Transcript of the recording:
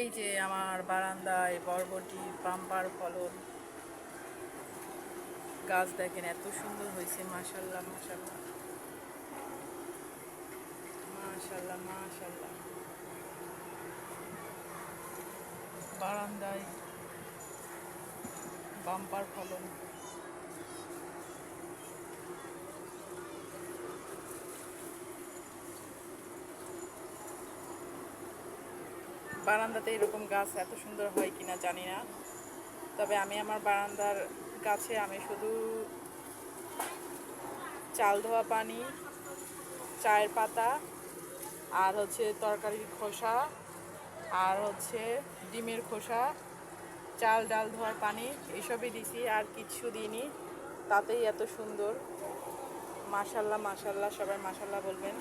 এই যে আমার বারান্দায় বরবটি পাম্পার ফলন, গাছ দেখেন এত সুন্দর হয়েছে মাশাল্লাহ মাশাল্লাহ মাশাল্লাহ মাশাল্লাহ বারান্দায় বাম্পার ফলন। বারান্দাতে এরকম গাছ এত সুন্দর হয় কিনা জানি না। তবে আমি আমার বারান্দার গাছে আমি শুধু চাল ধোয়া পানি, চায়ের পাতা, আর হচ্ছে তরকারির খোসা, আর হচ্ছে ডিমের খোসা, চাল ডাল ধোয়ার পানি এইসবই দিছি, আর কিচ্ছু দিইনি। তাতেই এত সুন্দর। মাশাল্লাহ মাশাল্লাহ, সবাই মাশাল্লাহ বলবেন।